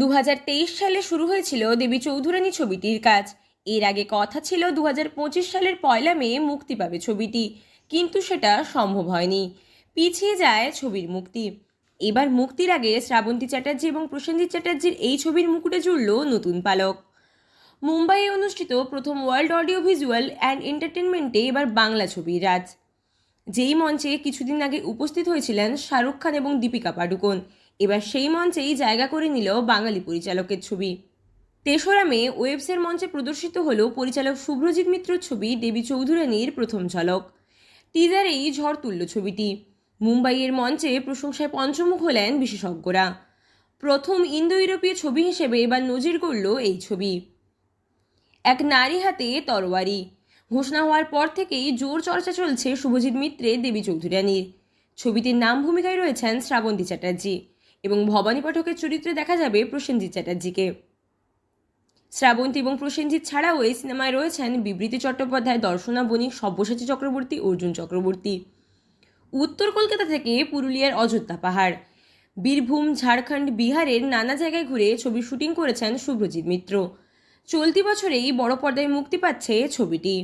দু হাজার তেইশ সালে শুরু হয়েছিল দেবী চৌধুরানী ছবিটির কাজ। এর আগে কথা ছিল দু হাজার পঁচিশ সালের পয়লা মে মুক্তি পাবে ছবিটি, কিন্তু সেটা সম্ভব হয়নি। পিছিয়ে যায় ছবির মুক্তি। এবার মুক্তির আগে শ্রাবন্তী চ্যাটার্জি এবং প্রসেনজিৎ চ্যাটার্জির এই ছবির মুকুটে জুড়ল নতুন পালক। মুম্বাইয়ে অনুষ্ঠিত প্রথম ওয়ার্ল্ড অডিও ভিজুয়াল অ্যান্ড এন্টারটেনমেন্টে এবার বাংলা ছবির রাজ। যেই মঞ্চে কিছুদিন আগে উপস্থিত হয়েছিলেন শাহরুখ খান এবং দীপিকা পাডুকোন। এবার সেই মঞ্চেই জায়গা করে নিল বাঙালি পরিচালকের ছবি। তেসরা মে ওয়েবসের মঞ্চে প্রদর্শিত হল পরিচালক শুভ্রজিৎ মিত্রর ছবি দেবী চৌধুরানীর প্রথম ঝলক। টিজারেই ঝড় তুলল ছবিটি। মুম্বাইয়ের মঞ্চে প্রশংসায় পঞ্চমুখ হলেন বিশেষজ্ঞরা। প্রথম ইন্দো ইউরোপীয় ছবি হিসেবে এবার নজির করল এই ছবি। এক নারী হাতে তরোয়ারি। ঘোষণা হওয়ার পর থেকেই জোর চর্চা চলছে শুভজিৎ মিত্রের দেবী চৌধুরানীর। ছবিটির নাম ভূমিকায় রয়েছেন শ্রাবন্তী চ্যাটার্জি। এবং ভবানী পাঠকের চরিত্রে দেখা যাবে প্রসেনজিৎ চ্যাটার্জিকে। শ্রাবন্তী এবং প্রসেনজিৎ ছাড়াও এই সিনেমায় রয়েছেন বিবৃতি চট্টোপাধ্যায়, দর্শনা বণিক, সব্যসাচী চক্রবর্তী, অর্জুন চক্রবর্তী। উত্তর কলকাতা থেকে পুরুলিয়ার অযোধ্যা পাহাড়। বীরভূম, ঝাড়খণ্ড, বিহারের নানা জায়গায় ঘুরে ছবি শুটিং করেছেন শুভ্রজিৎ মিত্র। চলতি বছরেই বড় পর্দায় মুক্তি পাচ্ছে ছবিটি।